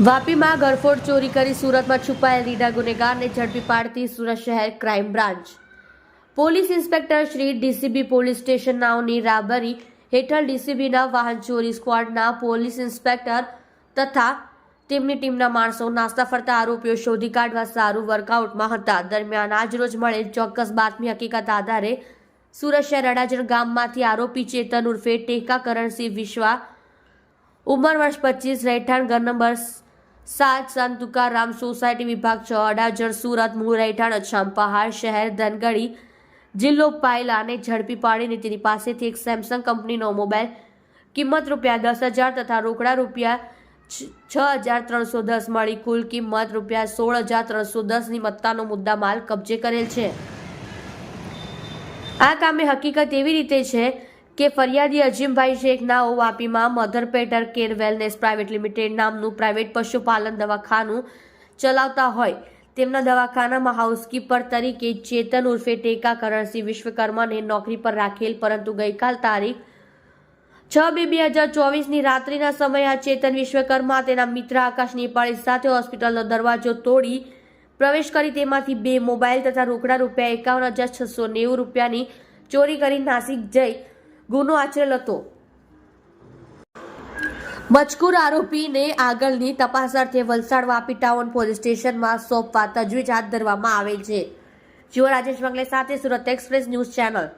વાપીમાં ગરફોડ ચોરી કરી સુરતમાં છુપાયેલ રીડા ગુનેગારને ઝડપી પાડતી સુરત શહેર crime branch. Police inspector Shri DCB police station નાઓની રાબરી હેઠળ ડીસીબીના વાહન ચોરી સ્ક્વોડના પોલીસ ઇન્સ્પેક્ટર તથા તેમની ટીમના માણસો નાસ્તા ફરતા આરોપીઓ શોધી કાઢવા સારું વર્કઆઉટમાં હતા. દરમિયાન આજરોજ મળે ચોક્કસ બાતમી હકીકત આધારે સુરત શહેર અડાજણ ગામમાંથી આરોપી ચેતન ઉર્ફે ટેકા કરણસિંહ વિશ્વા, ઉંમર વર્ષ પચીસ, રહેઠાણ ઘર નંબર સાત સંત તુકારામ સોસાયટી વિભાગ છ અડાજણ સુરત મૂળ રહેઠાણ અછામ પહાડ શહેર ધનગડી જિલ્લો પાયલાને ઝડપી પાડીને તેની પાસેથી એક સેમસંગ કંપનીનો મોબાઈલ કિંમત રૂપિયા દસ હજાર તથા રોકડા રૂપિયા છ હજાર ત્રણસો દસ મળી કુલ કિંમત રૂપિયા સોળ હજાર ત્રણસો દસની મત્તાનો મુદ્દા માલ કબજે કરેલ છે. આ કામે હકીકત એવી રીતે છે કે ફરિયાદી અજીમભાઈ શેખના નાઓ વાપીમાં mother Peter care wellness private limited નામનું પ્રાઇવેટ પશુપાલન દવાખાનું ચલાવતા હોય. તેમના દવાખાનામાં હાઉસકીપર તરીકે ચેતન ઉર્ફે ટેકા કરણસિંહ વિશ્વકર્માને નોકરી પર રાખેલ, પરંતુ ગઈકાલ તારીખ છ બે બે હજાર ચોવીસની રાત્રિના સમયે આ ચેતન વિશ્વકર્મા તેના મિત્ર આકાશ નેપાળી સાથે હોસ્પિટલનો દરવાજો તોડી પ્રવેશ કરી તેમાંથી બે મોબાઈલ તથા રોકડા રૂપિયા એકાવન હજાર છસો નેવું રૂપિયાની ચોરી કરી નાસિક જઈ ગુનો આચરેલ હતો. મજકૂર આરોપીને આગળની તપાસ અર્થે વલસાડ વાપી ટાઉન પોલીસ સ્ટેશનમાં સોંપવા તજવીજ હાથ ધરવામાં આવેલ છે. જીઓ રાજેશ મંગલે સાથે સુરત એક્સપ્રેસ ન્યૂઝ ચેનલ.